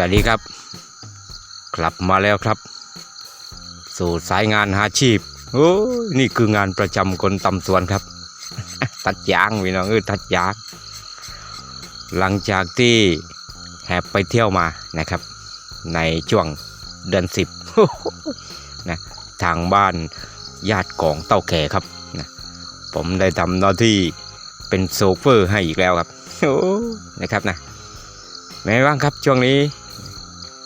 วัสดีครับ กลับมาแล้วครับ สู่สายงานอาชีพโอ้นี่คืองานประจำคนตำสวนครับ ตัดยางพี่น้องเออตัดยางหลังจากที่แหบไปเที่ยวมานะครับ ในช่วงเดือนสิบนะทางบ้านญาติของเต้าแก่ครับนะผมได้ทำหน้าที่เป็นโซเฟอร์ให้อีกแล้วครับโอ้นะครับนะเป็นไงบ้างครับช่วงนี้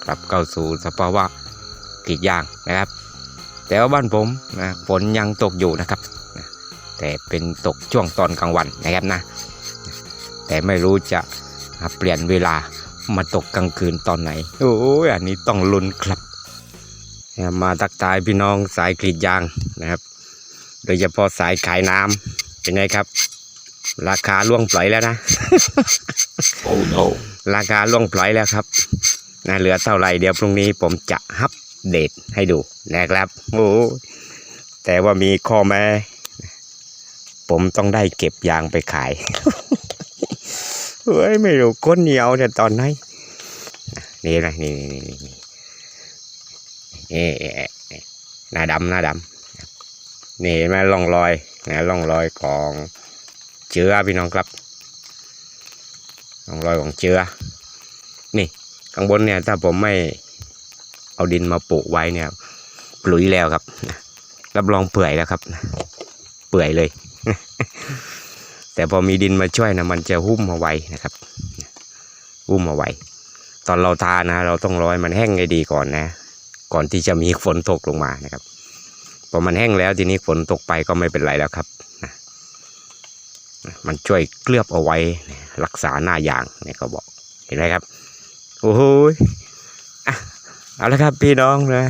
กลับเข้าสู่สภาวะกรีดยางนะครับ แต่ว่าบ้านผมนะฝนยังตกอยู่นะครับนะแต่เป็นตกช่วงตอนกลางวันนะครับนะ แต่ไม่รู้จะเปลี่ยนเวลามาตกกลางคืนตอนไหน โอ้ยอันนี้ต้องลุ้นครับ มาทักทายพี่น้องสายกรีดยางนะครับ โดยเฉพาะสายขายน้ำเป็นไงครับ ราคาล่วงปล่อยแล้วนะ Oh no. ราคาล่วงปล่อยแล้วครับ นะเหลือเท่าไหร่เดี๋ยวพรุ่งนี้ผมจะอัปเดตให้ดูนะครับโอ้แต่ว่ามีข้อแม้ผมต้องได้เก็บยางไปขายเฮ้ยไม่รู้ก้นเหนียวแต่ตอนไหนนี่นะนี่นี่นี่นี่หน้าดำหน้าดำนี่เห็นไหมร่องรอยนะร่องรอยของเชื้อพี่น้องครับร่องรอยของเชื้อ ข้างบนเนี่ยถ้าผมไม่เอาดินมาปลูกไว้เนี่ยปลุยแล้วครับรับรองเปื่อยแล้วครับ เปื่อยเลย แต่พอมีดินมาช่วยนะมันจะหุ้มเอาไว้นะครับหุ้มเอาไว้ ตอนเราทานะ เราต้องรอให้มันแห้งให้ดีก่อนนะ ก่อนที่จะมีฝนตกลงมานะครับพอมันแห้งแล้วทีนี้ฝนตกไปก็ไม่เป็นไรแล้วครับมันช่วยเคลือบเอาไว้รักษาหน้ายางเนี่ยเขาบอกเห็นไหมครับ โอ้โหยอะเอาละครับพี่น้องนะ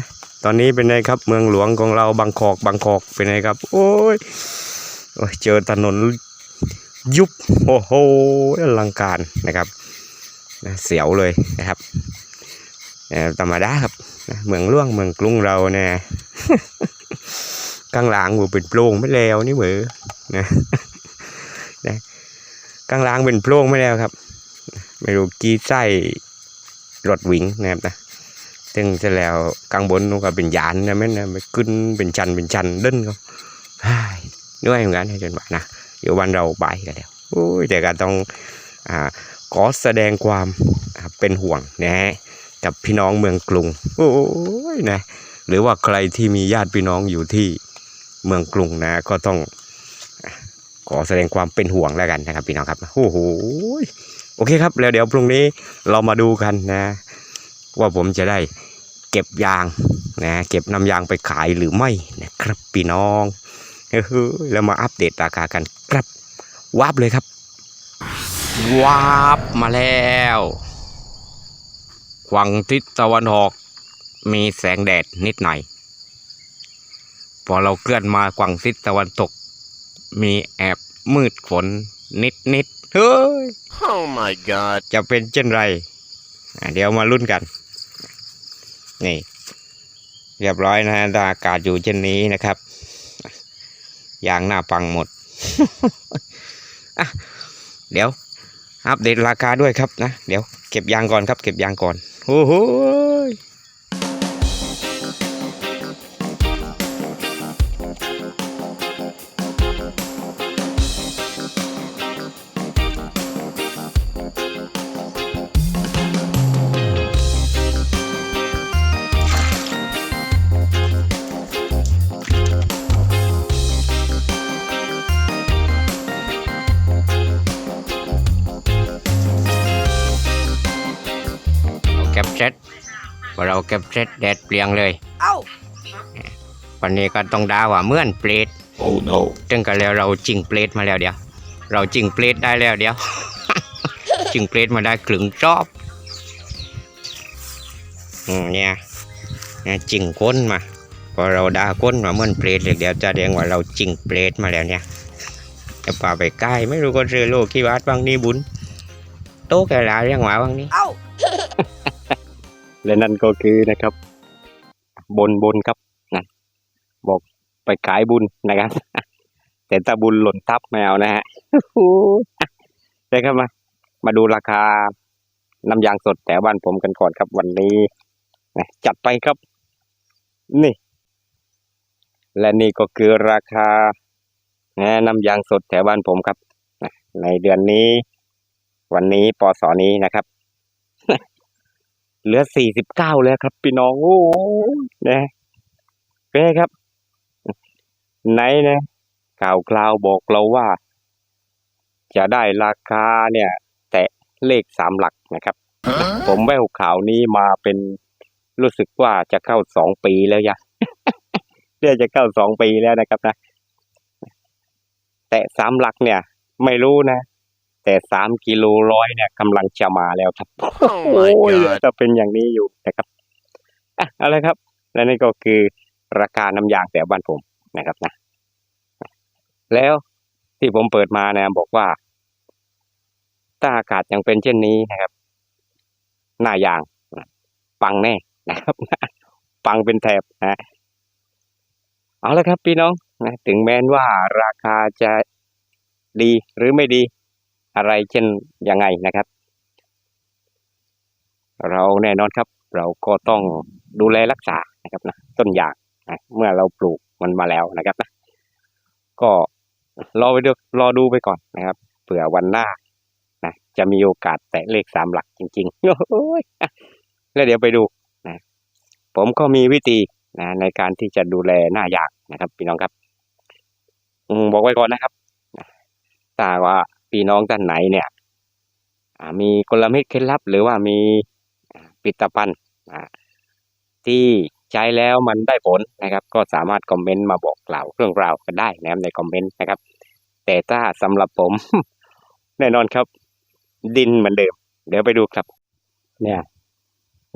ตอนนี้เป็นไงครับ เมืองหลวงของเราบางกอกบางกอกเป็นไงครับ โอ้ยโอ้ยเจอถนนยุบโอ้โหอลังการนะครับนะเสียวเลยนะครับธรรมดาครับนะเมืองหล่วงเมืองกรุงเราเนี่ยข้างหลังบูเป็นโปร่งไม่แล้วนี่เหมือนะข้างล่างเป็นโพรงไม่แล้วครับ ไม่รู้กี่ไส้ รถวิ่งนะครับนะซึ่งเสร็จแล้วกลางบนนู้นก็เป็นยานนะแม่นนะไปขึ้นเป็นชันเป็นชันเดินก็ฮ่ายเหนื่อยเหมือนกันให้จนว่านะเดี๋ยววันเราไปกันแล้วโอ้ยแต่ก็ต้องอ่าขอแสดงความเป็นห่วงนะฮะกับพี่น้องเมืองกรุงโอ้ยนะหรือว่าใครที่มีญาติพี่น้องอยู่ที่เมืองกรุงนะ ก็ต้องขอแสดงความเป็นห่วงแล้วกันนะครับพี่น้องครับโอ้โห โอเคครับ แล้วเดี๋ยวพรุ่งนี้เรามาดูกันนะ ว่าผมจะได้เก็บยางนะ เก็บนำยางไปขายหรือไม่นะครับพี่น้องเฮ้ยแล้วมาอัปเดตราคากันครับวาบเลยครับวาบมาแล้วฝั่งทิศตะวันออกมีแสงแดดนิดหน่อย พอเราเคลื่อนมาฝั่งทิศตะวันตก มีแอบมืดฝนนิดนิด เฮ้ย Oh my god. จะเป็นเช่นไรอะเดี๋ยวมาลุ้นกัน นี่ เรียบร้อยนะฮะถ้าอากาศอยู่เช่นนี้นะครับยางหน้าปังหมดอะเดี๋ยว อัปเดตราคาด้วยครับนะ เดี๋ยวเก็บยางก่อนครับ เก็บยางก่อนโอ้โห เราเก็บเสร็จแดดเปลียงเลยเอ้าวันนี้ก็ต้องด่าว่าเหมื่อนเปรต Oh no. จึงกันแล้วเราจิงเปรตมาแล้วเดี๋ยว เราจิงเปรตได้แล้วเดี๋ยว จิงเปรตมาได้ครึ่งรอบอืมเนี่ยเนี่ยจิงก้นมาพอเราด่าก้นมาเหมื่อนเปรตเดี๋ยวจะเรียกว่าเราจิงเปรตมาแล้วเนี่ยจะป่าไปใกล้ไม่รู้ก็ซื้อโลกี่บาทบางนี่บุญโต๊ะแกลาเรียกว่าบางนี้เอ้า และนั่นก็คือนะครับ บนบนครับนั่นบอกไปขายบุญนะครับ แต่ถ้าบุญหล่นทับแมวนะฮะได้ครับมา มาดูราคาน้ำยางสดแถวบ้านผมกันก่อนครับวันนี้นะจัดไปครับ นี่ และนี่ก็คือราคานะน้ำยางสดแถวบ้านผมครับ ในเดือนนี้ วันนี้ปศนี้นะครับ เหลือสี่สิบเก้าแล้วครับพี่น้องโอ้โหนะเป็นไงครับ ไหนนะข่าวคราวบอกเราว่า จะได้ราคาเนี่ย แตะเลขสามหลักนะครับ ผมแววข่าวนี้มาเป็นรู้สึกว่าจะเข้าสองปีแล้วยะเนี่ยจะเข้าสองปีแล้วนะครับนะ แต่สามหลักเนี่ย ไม่รู้นะ แต่สามกิโลร้อยเนี่ยกำลังจะมาแล้วครับ Oh my โอ้ย god. จะเป็นอย่างนี้อยู่นะครับอะเอาละครับ และนี่ก็คือราคาน้ำยางแต่บ้านผมนะครับนะ แล้วที่ผมเปิดมานะบอกว่า ถ้าอากาศยังเป็นเช่นนี้นะครับ หน้ายางปังแน่นะครับปังเป็นแถบนะเอาละครับพี่น้องนะถึงแม้นว่าราคาจะดีหรือไม่ดี อะไรเช่นยังไงนะครับ เราแน่นอนครับ เราก็ต้องดูแลรักษานะครับนะต้นยางนะเมื่อเราปลูกมันมาแล้วนะครับนะก็รอไปดูรอดูไปก่อนนะครับเผื่อวันหน้านะจะมีโอกาสแตะเลขสามหลักจริงๆโอ้ยแล้วเดี๋ยวไปดูนะผมก็มีวิธีนะในการที่จะดูแลหน้ายางนะครับพี่น้องครับอบอกไว้ก่อนนะครับถ้าว่า พี่น้องท่านไหนเนี่ยมีกลเม็ดเคล็ดลับ หรือว่ามีอ่าผลิตภัณฑ์ที่ใช้แล้วมันได้ผลนะครับ ก็สามารถคอมเมนต์มาบอกกล่าวเรื่องราวกันได้นะครับในคอมเมนต์นะครับ แต่ถ้าสำหรับผม แน่นอนครับ ดินเหมือนเดิม เดี๋ยวไปดูครับ เนี่ย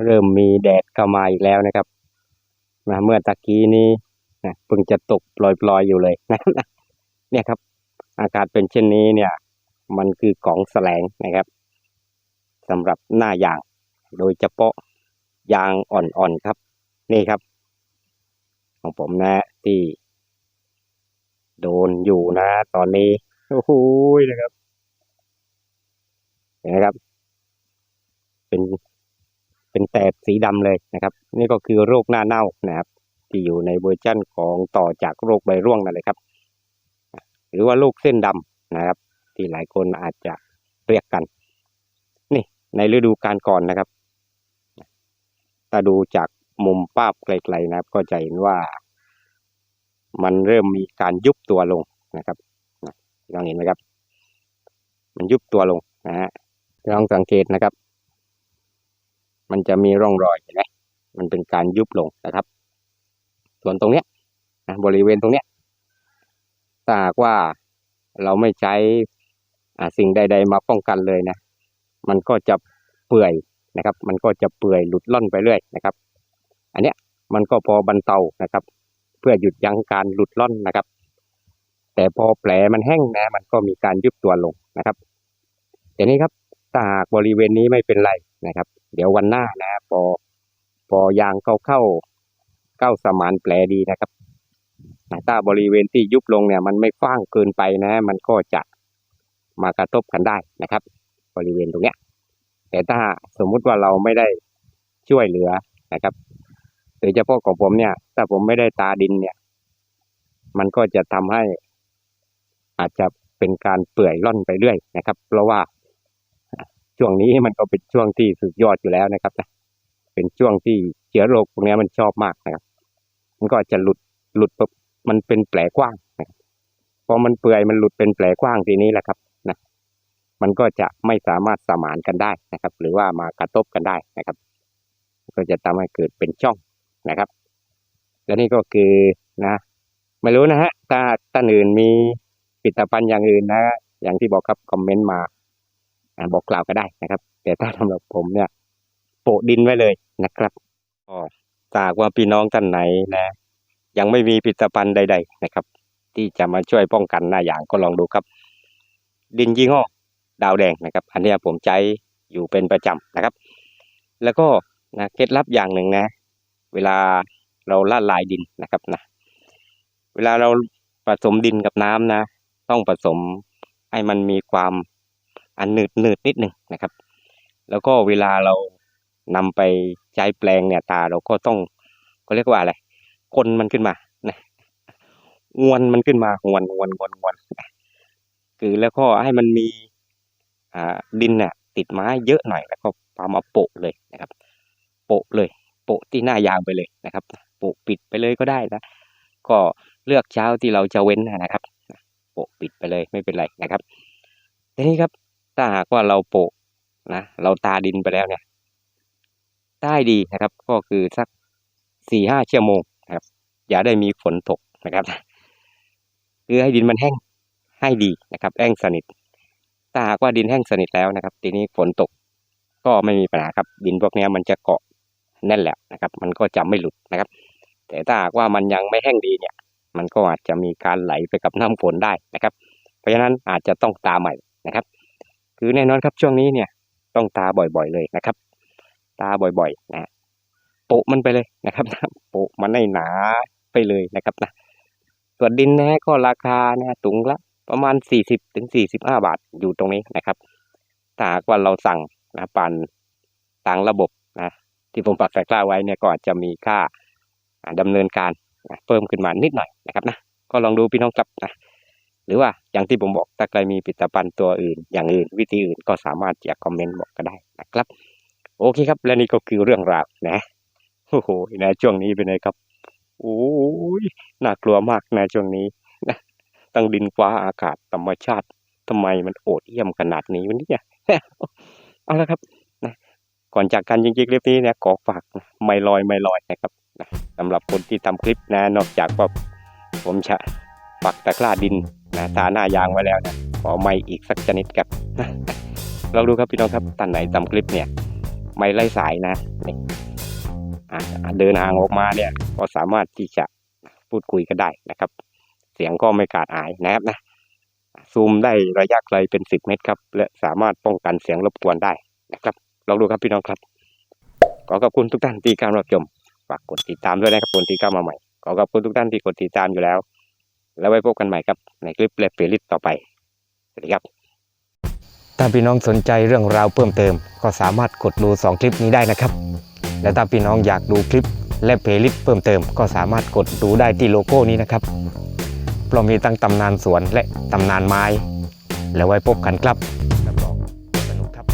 เริ่มมีแดดเข้ามาอีกแล้วนะครับนะเมื่อตะกี้นี้นะเพิ่งจะตกปลอยๆอยู่เลยนะเนี่ยครับ อากาศเป็นเช่นนี้เนี่ย มันคือของแสลงนะครับสำหรับหน้ายาง โดยเฉพาะยางอ่อนๆครับ นี่ครับ ของผมนะที่ โดนอยู่นะ ตอนนี้โอ้โหนะครับเห็นไหมครับ เป็นเป็นแตบสีดำเลยนะครับ นี่ก็คือโรคหน้าเน่านะครับ ที่อยู่ในเวอร์ชั่นของต่อจากโรคใบร่วงนั่นเลยครับ หรือว่าโรคเส้นดำนะครับ ที่หลายคนอาจจะเรียกกัน นี่ในฤดูกาลก่อนนะครับถ้าดูจากมุมภาพไกลๆนะครับ ก็จะเห็นว่า มันเริ่มมีการยุบตัวลงนะครับลองเห็นไหมครับ มันยุบตัวลงนะฮะลองสังเกตนะครับ มันจะมีร่องรอยเห็นไหมมันเป็นการยุบลงนะครับ ส่วนตรงเนี้ยนะบริเวณตรงเนี้ยถ้าหากว่าเราไม่ใช้ สิ่งใด ๆ มาป้องกันเลยนะ มันก็จะเปื่อยนะครับ มันก็จะเปื่อยหลุดล่อนไปเรื่อยนะครับ อันเนี้ยมันก็พอบรรเทานะครับ เพื่อหยุดยั้งการหลุดล่อนนะครับ แต่พอแผลมันแห้งนะ มันก็มีการยุบตัวลงนะครับอย่างนี้ครับถ้าหากบริเวณนี้ไม่เป็นไรนะครับ เดี๋ยววันหน้านะพอพอยางเข้าเข้าเข้าสมานแผลดีนะครับถ้าบริเวณที่ยุบลงเนี่ย มันไม่กว้างเกินไปนะ มันก็จะ มากระทบกันได้นะครับ บริเวณตรงเนี้ย แต่ถ้าสมมุติว่าเราไม่ได้ช่วยเหลือนะครับโดยเฉพาะของผมเนี่ย ถ้าผมไม่ได้ตาดินเนี่ย มันก็จะทำให้ อาจจะเป็นการเปื่อยร่อนไปเรื่อยนะครับ เพราะว่าช่วงนี้มันก็เป็นช่วงที่สุดยอดอยู่แล้วนะครับนะเป็นช่วงที่เชื้อโรคพวกนี้มันชอบมากนะครับ มันก็จะหลุดหลุดปุ๊บมันเป็นแผลกว้างนะครับพอมันเปื่อยมันหลุดเป็นแผลกว้างทีนี้แหละครับ มันก็จะไม่สามารถสมานกันได้นะครับ หรือว่ามากระทบกันได้นะครับ ก็จะทำให้เกิดเป็นช่องนะครับ และนี่ก็คือนะไม่รู้นะฮะถ้าท่านอื่นมีผลิตภัณฑ์อย่างอื่นนะ อย่างที่บอกครับคอมเมนต์มาบอกกล่าวก็ได้นะครับ แต่ถ้าสำหรับผมเนี่ยโปะดินไว้เลยนะครับก็ถ้ากว่าพี่น้องท่านไหนนะ ยังไม่มีผลิตภัณฑ์ใด ๆ นะครับ ที่จะมาช่วยป้องกันหน้าอย่างก็ลองดูครับ ดินยี่ห้อ ดาวแดงนะครับ อันนี้ผมใช้อยู่เป็นประจำนะครับ แล้วก็นะเคล็ดลับอย่างหนึ่งนะ เวลาเราละลายดินนะครับนะเวลาเราผสมดินกับน้ำนะ ต้องผสมให้มันมีความอันหนืดหนืดนิดหนึ่งนะครับ แล้วก็เวลาเรานำไปใช้แปลงเนี่ยตาเราก็ต้องเขาเรียกว่าอะไรคนมันขึ้นมานะงวนมันขึ้นมางวนงวนงวนงวนคือแล้วก็ให้มันมี ดินเนี่ยติดไม้เยอะหน่อยแล้วก็เอามาโปะเลยนะครับ โปะเลย โปะที่หน้ายางไปเลยนะครับ โปะปิดไปเลยก็ได้นะ ก็เลือกเช้าที่เราจะเว้นนะครับ โปะปิดไปเลยไม่เป็นไรนะครับทีนี้ครับถ้าหากว่าเราโปะนะเราตาดินไปแล้วเนี่ยได้ดีนะครับ ก็คือสักสี่ห้าชั่วโมงนะครับ อย่าได้มีฝนตกนะครับ คือให้ดินมันแห้งให้ดีนะครับ แห้งสนิท ถ้าหากว่าดินแห้งสนิทแล้วนะครับ ทีนี้ฝนตกก็ไม่มีปัญหาครับ ดินพวกนี้มันจะเกาะแน่นแหละนะครับ มันก็จะไม่หลุดนะครับ แต่ถ้าหากว่ามันยังไม่แห้งดีเนี่ย มันก็อาจจะมีการไหลไปกับน้ำฝนได้นะครับ เพราะฉะนั้นอาจจะต้องตาใหม่นะครับ คือแน่นอนครับช่วงนี้เนี่ยต้องตาบ่อยๆเลยนะครับ ตาบ่อยๆนะโปะมันไปเลยนะครับโปะมันให้หนาไปเลยนะครับนะส่วนดินนะก็ราคานะถุงละ ประมาณสี่สิบถึงสีบาทอยู่ตรงนี้นะครับ ถ้าหากว่าเราสั่งนะผ่านทางระบบนะที่ผมปักใส่กล้าไว้เนี่ยก็อาจะมีค่าอ่าดำเนินการนะเพิ่มขึ้นมานิดหน่อยนะครับนะก็ลองดูพี่น้องครับนะหรือว่าอย่างที่ผมบอกถ้าใครมีผลิตภัณฑ์ตัวอื่น อย่างอื่น วิธีอื่นก็สามารถจะคอมเมนต์บอกก็ได้นะครับ โอเคครับ และนี่ก็คือเรื่องราวนะโอ้โหนะช่วงนี้เป็นไงครับโอ้ยน่ากลัวมากนะช่วงนี้ ทั้งดินฟ้าอากาศธรรมชาติทำไมมันโหดเหี้ยมขนาดนี้วะเนี่ยเอาละครับนะก่อนจากกันจริงๆคลิปนี้นี่ยขอฝากไม่ลอยไม่ลอยนะครับนะสำหรับคนที่ทำคลิปนะ นอกจากว่าผมจะปักตะกร้าดินนะทาหน้ายางไว้แล้วนะขอไม่อีกสักชนิดครับนะลองดูครับพี่น้องครับท่านไหนทำคลิปเนี่ย ไม่ไล่สายนะนี่อะเดินห่างออกมาเนี่ย ก็สามารถที่จะพูดคุยกันได้นะครับ เสียงก็ไม่ขาดหายนะครับนะซูมได้ระยะไกลเป็น10เมตรครับ และสามารถป้องกันเสียงรบกวนได้นะครับลองดูครับพี่น้องครับขอขอบคุณทุกท่านที่การรับชมฝากกดติดตามด้วยนะครับคนที่เข้ามาใหม่ขอขอบคุณทุกท่านที่กดติดตามอยู่แล้ว แล้วไว้พบกันใหม่ครับ ในคลิปและเพลย์ลิสต์ต่อไปสวัสดีครับ ถ้าพี่น้องสนใจเรื่องราวเพิ่มเติม ก็สามารถกดดู 2 คลิปนี้ได้นะครับ และถ้าพี่น้องอยากดูคลิปและเพลย์ลิสต์เพิ่มเติม ก็สามารถกดดูได้ที่โลโก้นี้นะครับ เพราะมีตั้งตำนานสวนและตำนานไม้ แล้วไว้พบกันครับรับรองสนุกครับ